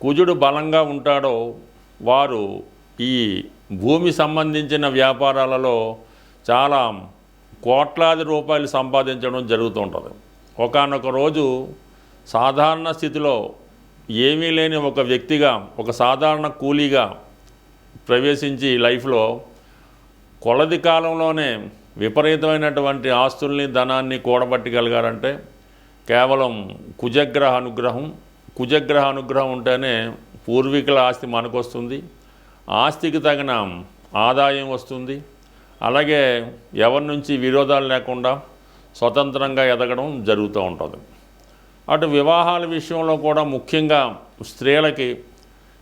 కుజుడు బలంగా ఉంటాడో వారు ఈ భూమి సంబంధించిన వ్యాపారాలలో చాలా కోట్లాది రూపాయలు సంపాదించడం జరుగుతూ ఉంటుంది. ఒకనొక రోజు సాధారణ స్థితిలో ఏమీ లేని ఒక వ్యక్తిగా ఒక సాధారణ కూలీగా ప్రవేశించి లైఫ్లో కొలది కాలంలోనే విపరీతమైనటువంటి ఆస్తుల్ని ధనాన్ని కూడబట్టగలిగారంటే కేవలం కుజగ్రహ అనుగ్రహం కుజగ్రహ అనుగ్రహం ఉంటేనే పూర్వీకుల ఆస్తి మనకు వస్తుంది ఆస్తికి తగిన ఆదాయం వస్తుంది. అలాగే ఎవరి నుంచి విరోధాలు లేకుండా స్వతంత్రంగా ఎదగడం జరుగుతూ ఉంటుంది. అటు వివాహాల విషయంలో కూడా ముఖ్యంగా స్త్రీలకి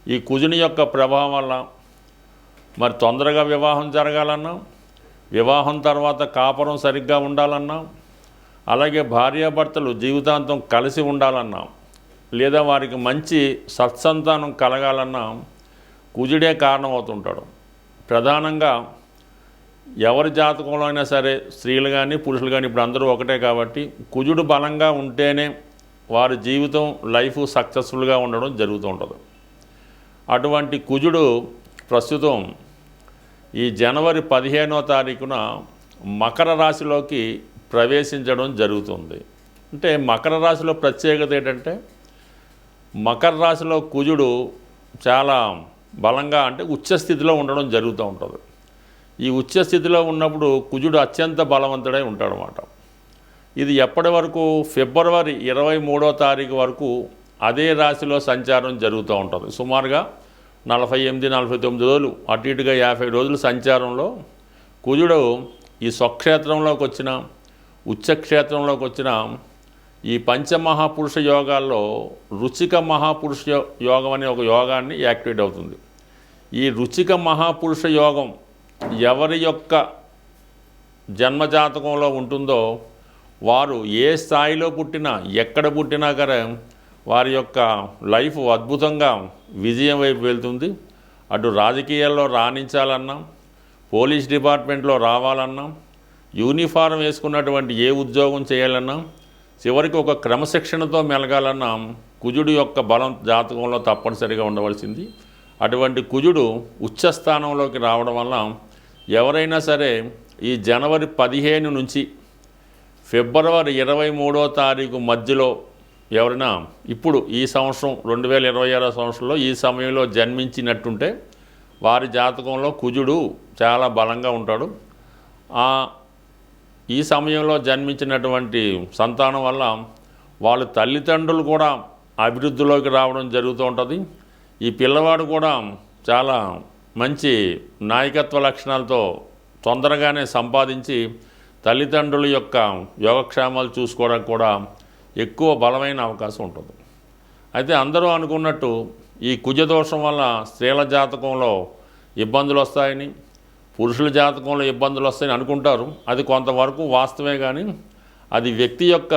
ఈ కుజుని యొక్క ప్రభావం వల్ల మరి తొందరగా వివాహం జరగాలన్నా వివాహం తర్వాత కాపురం సరిగ్గా ఉండాలన్నా అలాగే భార్యాభర్తలు జీవితాంతం కలిసి ఉండాలన్నా లేదా వారికి మంచి సత్సంతానం కలగాలన్నా కుజుడే కారణమవుతుంటాడు. ప్రధానంగా ఎవరి జాతకంలో అయినా సరే స్త్రీలు కానీ పురుషులు కానీ ఇప్పుడు అందరూ ఒకటే కాబట్టి కుజుడు బలంగా ఉంటేనే వారి జీవితం లైఫ్ సక్సెస్ఫుల్గా ఉండడం జరుగుతూ ఉంటుంది. అటువంటి కుజుడు ప్రస్తుతం ఈ జనవరి పదిహేనో తారీఖున మకర రాశిలోకి ప్రవేశించడం జరుగుతుంది. అంటే మకర రాశిలో ప్రత్యేకత ఏంటంటే మకర రాశిలో కుజుడు చాలా బలంగా అంటే ఉచ్చస్థితిలో ఉండడం జరుగుతూ ఉంటుంది. ఈ ఉచ్చస్థితిలో ఉన్నప్పుడు కుజుడు అత్యంత బలవంతుడై ఉంటాడనమాట ఇది ఎప్పటి వరకు? ఫిబ్రవరి ఇరవై మూడో తారీఖు వరకు అదే రాశిలో సంచారం జరుగుతూ ఉంటుంది. సుమారుగా నలభై ఎనిమిది నలభై తొమ్మిది రోజులు అటు ఇటుగా యాభై రోజులు సంచారంలో కుజుడు ఈ స్వక్షేత్రంలోకి వచ్చిన ఉచ్చక్షేత్రంలోకి వచ్చిన ఈ పంచమహాపురుష యోగాల్లో రుచిక మహాపురుష యోగం అనే ఒక యోగాన్ని యాక్టివేట్ అవుతుంది. ఈ రుచిక మహాపురుష యోగం ఎవరి యొక్క జన్మజాతకంలో ఉంటుందో వారు ఏ స్థాయిలో పుట్టినా ఎక్కడ పుట్టినా సరే వారి యొక్క లైఫ్ అద్భుతంగా విజయం వైపు వెళ్తుంది. అటు రాజకీయాల్లో రాణించాలన్నా పోలీస్ డిపార్ట్మెంట్లో రావాలన్నా యూనిఫారం వేసుకున్నటువంటి ఏ ఉద్యోగం చేయాలన్నా చివరికి ఒక క్రమశిక్షణతో మెలగాలన్నా కుజుడు యొక్క బలం జాతకంలో తప్పనిసరిగా ఉండవలసింది. అటువంటి కుజుడు ఉచ్చస్థానంలోకి రావడం వల్ల ఎవరైనా సరే ఈ జనవరి పదిహేను నుంచి ఫిబ్రవరి ఇరవై మూడో తారీఖు మధ్యలో ఎవరైనా ఇప్పుడు ఈ సంవత్సరం రెండు వేల ఇరవై ఆరో సంవత్సరంలో ఈ సమయంలో జన్మించినట్టుంటే వారి జాతకంలో కుజుడు చాలా బలంగా ఉంటాడు. ఈ సమయంలో జన్మించినటువంటి సంతానం వల్ల వాళ్ళ తల్లిదండ్రులు కూడా అభివృద్ధిలోకి రావడం జరుగుతూ ఉంటుంది. ఈ పిల్లవాడు కూడా చాలా మంచి నాయకత్వ లక్షణాలతో తొందరగానే సంపాదించి తల్లిదండ్రుల యొక్క యోగక్షేమాలు చూసుకోవడానికి కూడా ఎక్కువ బలమైన అవకాశం ఉంటుంది. అయితే అందరూ అనుకున్నట్టు ఈ కుజదోషం వల్ల స్త్రీల జాతకంలో ఇబ్బందులు వస్తాయని పురుషుల జాతకంలో ఇబ్బందులు వస్తాయని అనుకుంటారు. అది కొంతవరకు వాస్తవే కానీ అది వ్యక్తి యొక్క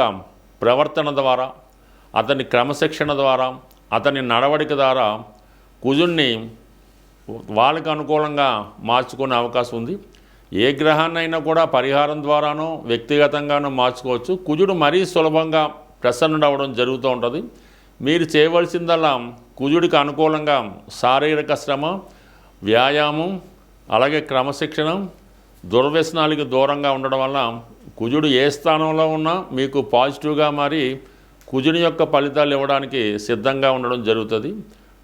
ప్రవర్తన ద్వారా అతని క్రమశిక్షణ ద్వారా అతని నడవడిక ద్వారా కుజుణ్ణి వాళ్ళకి అనుకూలంగా మార్చుకునే అవకాశం ఉంది. ఏ గ్రహాన్నైనా కూడా పరిహారం ద్వారానో వ్యక్తిగతంగానో మార్చుకోవచ్చు. కుజుడు మరీ సులభంగా ప్రసన్నుడవడం జరుగుతూ ఉంటుంది. మీరు చేయవలసిందల్లా కుజుడికి అనుకూలంగా శారీరక శ్రమ వ్యాయామం అలాగే క్రమశిక్షణ దుర్వ్యసనాలకి దూరంగా ఉండడం వల్ల కుజుడు ఏ స్థానంలో ఉన్నా మీకు పాజిటివ్గా మారి కుజుని యొక్క ఫలితాలు ఇవ్వడానికి సిద్ధంగా ఉండడం జరుగుతుంది.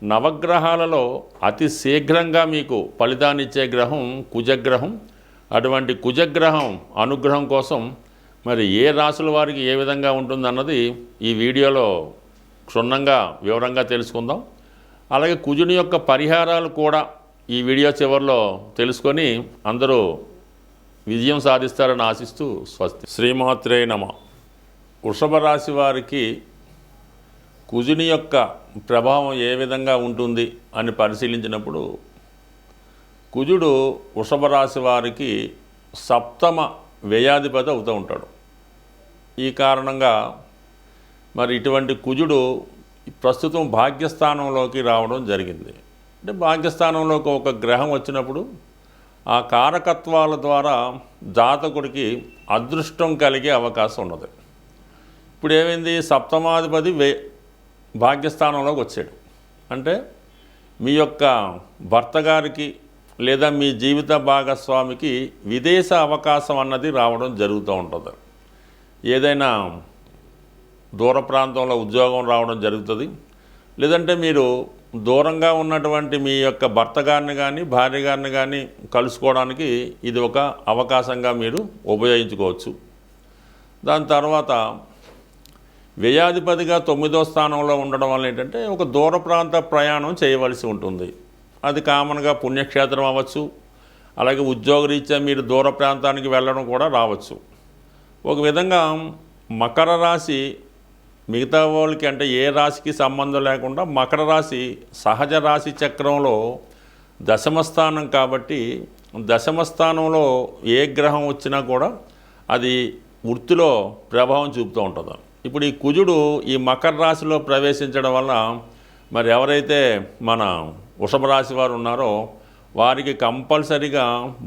నవగ్రహాలలో అతి శీఘ్రంగా మీకు ఫలితాన్ని ఇచ్చే గ్రహం కుజగ్రహం. అటువంటి కుజగ్రహం అనుగ్రహం కోసం మరి ఏ రాసుల వారికి ఏ విధంగా ఉంటుందన్నది ఈ వీడియోలో క్షుణ్ణంగా వివరంగా తెలుసుకుందాం. అలాగే కుజుని యొక్క పరిహారాలు కూడా ఈ వీడియో చివరిలో తెలుసుకొని అందరూ విజయం సాధిస్తారని ఆశిస్తూ స్వస్తి శ్రీమాత్రే నమ. వృషభ రాశి వారికి కుజుని యొక్క ప్రభావం ఏ విధంగా ఉంటుంది అని పరిశీలించినప్పుడు కుజుడు వృషభ రాశి వారికి సప్తమ వ్యయాధిపతి అవుతూ ఉంటాడు. ఈ కారణంగా మరి ఇటువంటి కుజుడు ప్రస్తుతం భాగ్యస్థానంలోకి రావడం జరిగింది. అంటే భాగ్యస్థానంలోకి ఒక గ్రహం వచ్చినప్పుడు ఆ కారకత్వాల ద్వారా జాతకుడికి అదృష్టం కలిగే అవకాశం ఉన్నది. ఇప్పుడు ఏమైంది? సప్తమాధిపతి వే భాగ్యస్థానంలోకి వచ్చాడు. అంటే మీ యొక్క భర్త గారికి లేదా మీ జీవిత భాగస్వామికి విదేశ అవకాశం అన్నది రావడం జరుగుతూ ఉంటుంది. ఏదైనా దూర ప్రాంతంలో ఉద్యోగం రావడం జరుగుతుంది. లేదంటే మీరు దూరంగా ఉన్నటువంటి మీ యొక్క భర్త గారిని కానీ భార్య గారిని కానీ కలుసుకోవడానికి ఇది ఒక అవకాశంగా మీరు ఉపయోగించుకోవచ్చు. దాని తర్వాత వ్యయాధిపతిగా తొమ్మిదో స్థానంలో ఉండడం వల్ల ఏంటంటే ఒక దూర ప్రాంత ప్రయాణం చేయవలసి ఉంటుంది. అది కామన్గా పుణ్యక్షేత్రం అవ్వచ్చు. అలాగే ఉద్యోగరీత్యా మీరు దూర ప్రాంతానికి వెళ్ళడం కూడా రావచ్చు. ఒక విధంగా మకర రాశి మిగతా వాళ్ళకి అంటే ఏ రాశికి సంబంధం లేకుండా మకర రాశి సహజ రాశి చక్రంలో దశమ స్థానం కాబట్టి దశమ స్థానంలో ఏ గ్రహం వచ్చినా కూడా అది వృత్తిలో ప్రభావం చూపుతూ ఉంటుంది. ఇప్పుడు ఈ కుజుడు ఈ మకర రాశిలో ప్రవేశించడం వల్ల మరి ఎవరైతే మన వృషభ రాశి వారు ఉన్నారో వారికి కంపల్సరిగా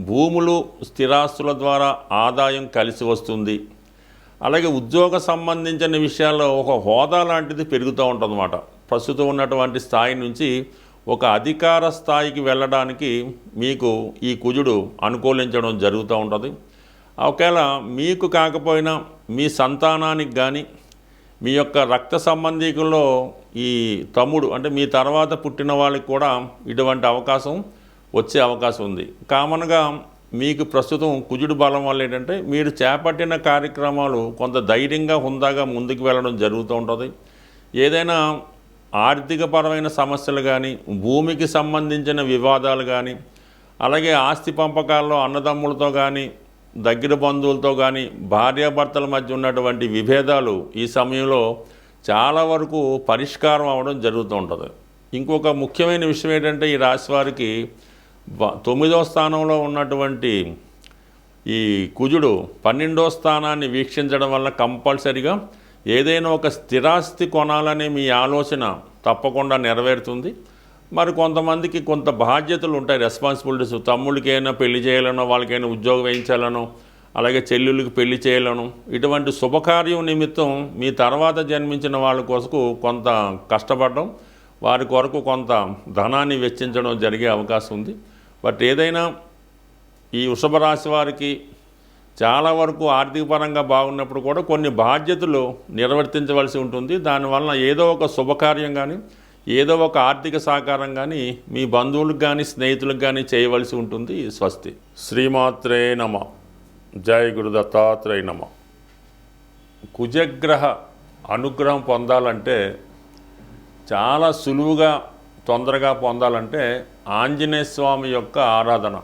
భూములు స్థిరాస్తుల ద్వారా ఆదాయం కలిసి వస్తుంది. అలాగే ఉద్యోగ సంబంధించిన విషయాల్లో ఒక హోదా లాంటిది పెరుగుతూ ఉంటుందన్నమాట. ప్రస్తుతం ఉన్నటువంటి స్థాయి నుంచి ఒక అధికార స్థాయికి వెళ్ళడానికి మీకు ఈ కుజుడు అనుకూలించడం జరుగుతూ ఉంటుంది. ఒకవేళ మీకు కాకపోయినా మీ సంతానానికి కానీ మీ యొక్క రక్త సంబంధికుల్లో ఈ తమ్ముడు అంటే మీ తర్వాత పుట్టిన వాళ్ళకి కూడా ఇటువంటి అవకాశం వచ్చే అవకాశం ఉంది. కామన్గా మీకు ప్రస్తుతం కుజుడు బలం వల్ల ఏంటంటే మీరు చేపట్టిన కార్యక్రమాలు కొంత ధైర్యంగా హుందాగా ముందుకు వెళ్ళడం జరుగుతూ ఉంటుంది. ఏదైనా ఆర్థికపరమైన సమస్యలు కానీ భూమికి సంబంధించిన వివాదాలు కానీ అలాగే ఆస్తి పంపకాల్లో అన్నదమ్ములతో కానీ దగ్గర బంధువులతో కానీ భార్యాభర్తల మధ్య ఉన్నటువంటి విభేదాలు ఈ సమయంలో చాలా వరకు పరిష్కారం అవ్వడం జరుగుతూ ఉంటుంది. ఇంకొక ముఖ్యమైన విషయం ఏంటంటే ఈ రాశి వారికి బ- స్థానంలో ఉన్నటువంటి ఈ కుజుడు పన్నెండో స్థానాన్ని వీక్షించడం వల్ల కంపల్సరిగా ఏదైనా ఒక స్థిరాస్తి కొనాలనే మీ ఆలోచన తప్పకుండా నెరవేరుతుంది. మరి కొంతమందికి కొంత బాధ్యతలు ఉంటాయి రెస్పాన్సిబిలిటీస్ తమ్ముళ్ళకైనా పెళ్ళి చేయాలనో వాళ్ళకైనా ఉద్యోగం వేయించాలనో అలాగే చెల్లెళ్ళకి పెళ్ళి చేయాలను ఇటువంటి శుభకార్యం నిమిత్తం మీ తర్వాత జన్మించిన వాళ్ళ కొరకు కొంత కష్టపడడం వారి కొరకు కొంత ధనాన్ని వెచ్చించడం జరిగే అవకాశం ఉంది. బట్ ఏదైనా ఈ వృషభ రాశి వారికి చాలా వరకు ఆర్థిక పరంగా బాగున్నప్పుడు కూడా కొన్ని బాధ్యతలు నిర్వర్తించవలసి ఉంటుంది. దానివల్ల ఏదో ఒక శుభకార్యం కానీ ఏదో ఒక ఆర్థిక సహకారం కానీ మీ బంధువులకు కానీ స్నేహితులకు కానీ చేయవలసి ఉంటుంది. స్వస్తి. శ్రీమాత్రే నమ. జయ గురు దత్తాత్రేయ నమ. కుజగ్రహ అనుగ్రహం పొందాలంటే చాలా సులువుగా తొందరగా పొందాలంటే ఆంజనేయ స్వామి యొక్క ఆరాధన.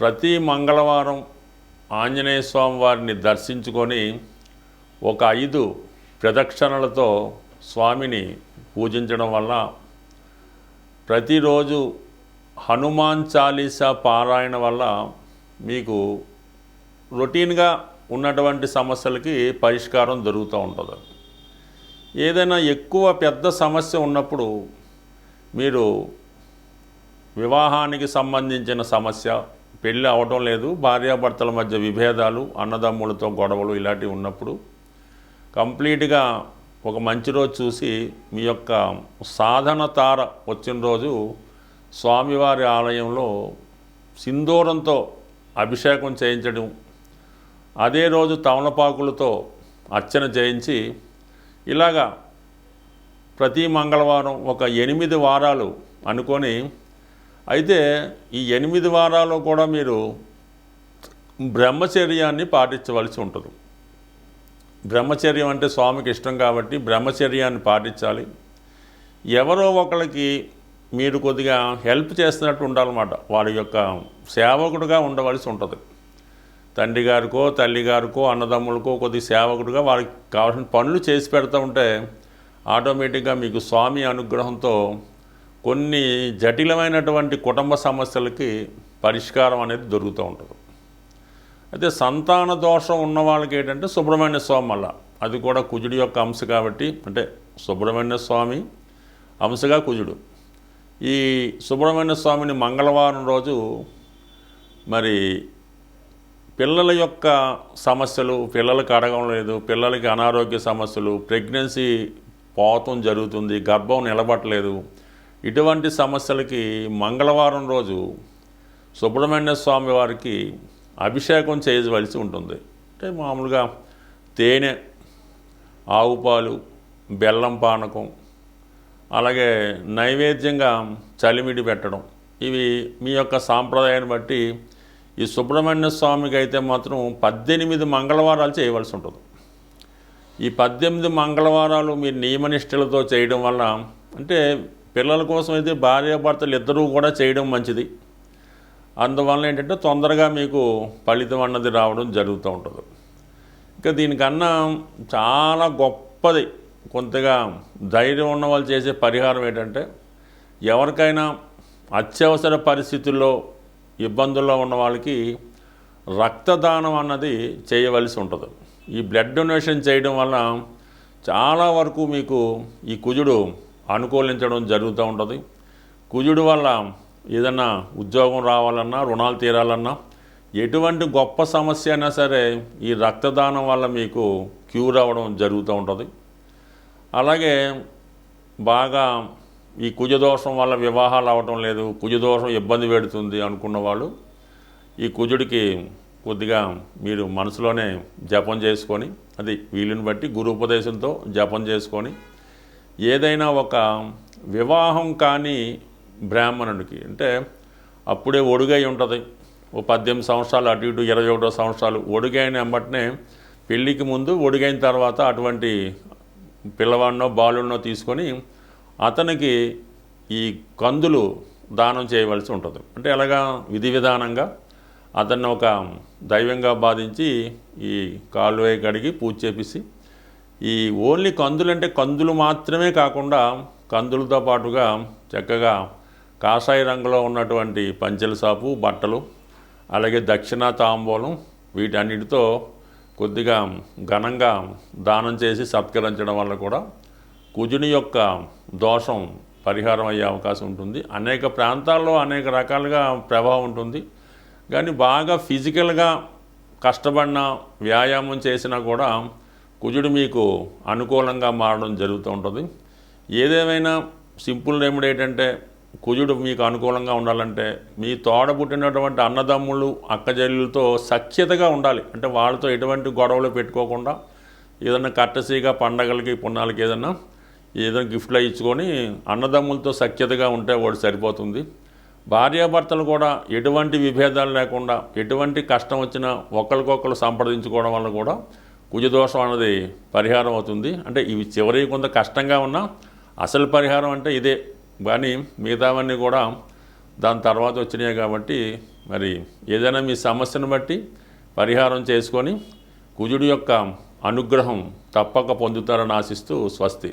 ప్రతి మంగళవారం ఆంజనేయ స్వామి వారిని దర్శించుకొని ఒక ఐదు ప్రదక్షిణలతో స్వామిని పూజించడం వల్ల ప్రతిరోజు హనుమాన్ చాలీసా పారాయణ వల్ల మీకు రొటీన్గా ఉన్నటువంటి సమస్యలకి పరిష్కారం దొరుకుతూ ఉంటుంది. ఏదైనా ఎక్కువ పెద్ద సమస్య ఉన్నప్పుడు మీరు వివాహానికి సంబంధించిన సమస్య పెళ్ళి అవటం లేదు భార్యాభర్తల మధ్య విభేదాలు అన్నదమ్ములతో గొడవలు ఇలాంటివి ఉన్నప్పుడు కంప్లీట్గా ఒక మంచి రోజు చూసి మీ యొక్క సాధన తార వచ్చిన రోజు స్వామివారి ఆలయంలో సింధూరంతో అభిషేకం చేయించడం అదే రోజు తమలపాకులతో అర్చన చేయించి ఇలాగా ప్రతి మంగళవారం ఒక ఎనిమిది వారాలు అనుకొని అయితే ఈ ఎనిమిది వారాలు కూడా మీరు బ్రహ్మచర్యాన్ని పాటించవలసి ఉంటుంది. బ్రహ్మచర్యం అంటే స్వామికి ఇష్టం కాబట్టి బ్రహ్మచర్యాన్ని పాటించాలి. ఎవరో ఒకరికి మీరు కొద్దిగా హెల్ప్ చేస్తున్నట్టు ఉండాలన్నమాట. వారి యొక్క సేవకుడుగా ఉండవలసి ఉంటుంది. తండ్రి గారికో తల్లి గారికో అన్నదమ్ములకో కొద్ది సేవకుడుగా వారికి కావాల్సిన పనులు చేసి పెడతా ఉంటే ఆటోమేటిక్గా మీకు స్వామి అనుగ్రహంతో కొన్ని జటిలమైనటువంటి కుటుంబ సమస్యలకి పరిష్కారం అనేది దొరుకుతూ ఉంటుంది. అయితే సంతాన దోషం ఉన్న వాళ్ళకి ఏంటంటే సుబ్రహ్మణ్య స్వామి వల్ల. అది కూడా కుజుడి యొక్క అంశ కాబట్టి అంటే సుబ్రహ్మణ్య స్వామి అంశగా కుజుడు. ఈ సుబ్రహ్మణ్య స్వామిని మంగళవారం రోజు మరి పిల్లల యొక్క సమస్యలు పిల్లలకి అడగడం లేదు పిల్లలకి అనారోగ్య సమస్యలు ప్రెగ్నెన్సీ పోతం జరుగుతుంది గర్భం నిలబట్టలేదు ఇటువంటి సమస్యలకి మంగళవారం రోజు సుబ్రహ్మణ్య స్వామి వారికి అభిషేకం చేయవలసి ఉంటుంది. అంటే మామూలుగా తేనె ఆవు పాలు బెల్లం పానకం అలాగే నైవేద్యంగా చలిమిడి పెట్టడం. ఇవి మీ యొక్క సాంప్రదాయాన్ని బట్టి ఈ సుబ్రహ్మణ్య స్వామికి అయితే మాత్రం పద్దెనిమిది మంగళవారాలు చేయవలసి ఉంటుంది. ఈ పద్దెనిమిది మంగళవారాలు మీరు నియమనిష్టలతో చేయడం వల్ల అంటే పిల్లల కోసం అయితే భార్యాభర్తలు ఇద్దరూ కూడా చేయడం మంచిది. అందువల్ల ఏంటంటే తొందరగా మీకు ఫలితం అన్నది రావడం జరుగుతూ ఉంటుంది. ఇంకా దీనికన్నా చాలా గొప్పది కొంతగా ధైర్యం ఉన్న వాళ్ళు చేసే పరిహారం ఏంటంటే ఎవరికైనా అత్యవసర పరిస్థితుల్లో ఇబ్బందుల్లో ఉన్న వాళ్ళకి రక్తదానం అన్నది చేయవలసి ఉంటుంది. ఈ బ్లడ్ డొనేషన్ చేయడం వల్ల చాలా వరకు మీకు ఈ కుజుడు అనుకూలించడం జరుగుతూ ఉంటుంది. కుజుడు వల్ల ఏదన్నా ఉద్యోగం రావాలన్నా రుణాలు తీరాలన్నా ఎటువంటి గొప్ప సమస్య అయినా సరే ఈ రక్తదానం వల్ల మీకు క్యూర్ అవ్వడం జరుగుతూ ఉంటుంది. అలాగే బాగా ఈ కుజదోషం వల్ల వివాహాలు అవ్వటం లేదు కుజదోషం ఇబ్బంది పెడుతుంది అనుకున్న వాళ్ళు ఈ కుజుడికి కొద్దిగా మీరు మనసులోనే జపం చేసుకొని అది వీలుని బట్టి గురు ఉపదేశంతో జపం చేసుకొని ఏదైనా ఒక వివాహం కాని బ్రాహ్మణుడికి అంటే అప్పుడే ఒడుగై ఉంటుంది. ఓ పద్దెనిమిది సంవత్సరాలు అటు ఇటు ఇరవై ఒకటో సంవత్సరాలు ఒడుగైన వెంబటనే పెళ్ళికి ముందు ఒడిగైన తర్వాత అటువంటి పిల్లవాడినో బాలున్నో తీసుకొని అతనికి ఈ కందులు దానం చేయవలసి ఉంటుంది. అంటే ఎలాగా? విధి విధానంగా అతన్ని ఒక దైవంగా బాధించి ఈ కాలువే కడిగి పూజ చేపిసి ఈ ఓన్లీ కందులు అంటే కందులు మాత్రమే కాకుండా కందులతో పాటుగా చక్కగా కాషాయ రంగులో ఉన్నటువంటి పంచెల సాపు బట్టలు అలాగే దక్షిణ తాంబూలం వీటన్నిటితో కొద్దిగా ఘనంగా దానం చేసి సత్కరించడం వల్ల కూడా కుజుని యొక్క దోషం పరిహారం అయ్యే అవకాశం ఉంటుంది. అనేక ప్రాంతాల్లో అనేక రకాలుగా ప్రభావం ఉంటుంది. కానీ బాగా ఫిజికల్గా కష్టపడిన వ్యాయామం చేసినా కూడా కుజుడు మీకు అనుకూలంగా మారడం జరుగుతూ ఉంటుంది. ఏదేమైనా సింపుల్ రెమెడీ ఏంటంటే కుజుడు మీకు అనుకూలంగా ఉండాలంటే మీ తోడ పుట్టినటువంటి అన్నదమ్ములు అక్కజల్లులతో సఖ్యతగా ఉండాలి. అంటే వాళ్ళతో ఎటువంటి గొడవలు పెట్టుకోకుండా ఏదైనా కట్టసీగా పండగలకి పుణ్యాలకి ఏదైనా ఏదైనా గిఫ్ట్లో ఇచ్చుకొని అన్నదమ్ములతో సఖ్యతగా ఉంటే వాడు సరిపోతుంది. భార్యాభర్తలు కూడా ఎటువంటి విభేదాలు లేకుండా ఎటువంటి కష్టం వచ్చినా ఒకరికొకరు సంప్రదించుకోవడం వల్ల కూడా కుజదోషం అనేది పరిహారం అవుతుంది. అంటే ఇవి చివరి కొంత కష్టంగా ఉన్నా అసలు పరిహారం అంటే ఇదే. కానీ మిగతావన్నీ కూడా దాని తర్వాత వచ్చినాయి కాబట్టి మరి ఏదైనా మీ సమస్యను బట్టి పరిహారం చేసుకొని కుజుడి యొక్క అనుగ్రహం తప్పక పొందుతారని ఆశిస్తూ స్వస్తి.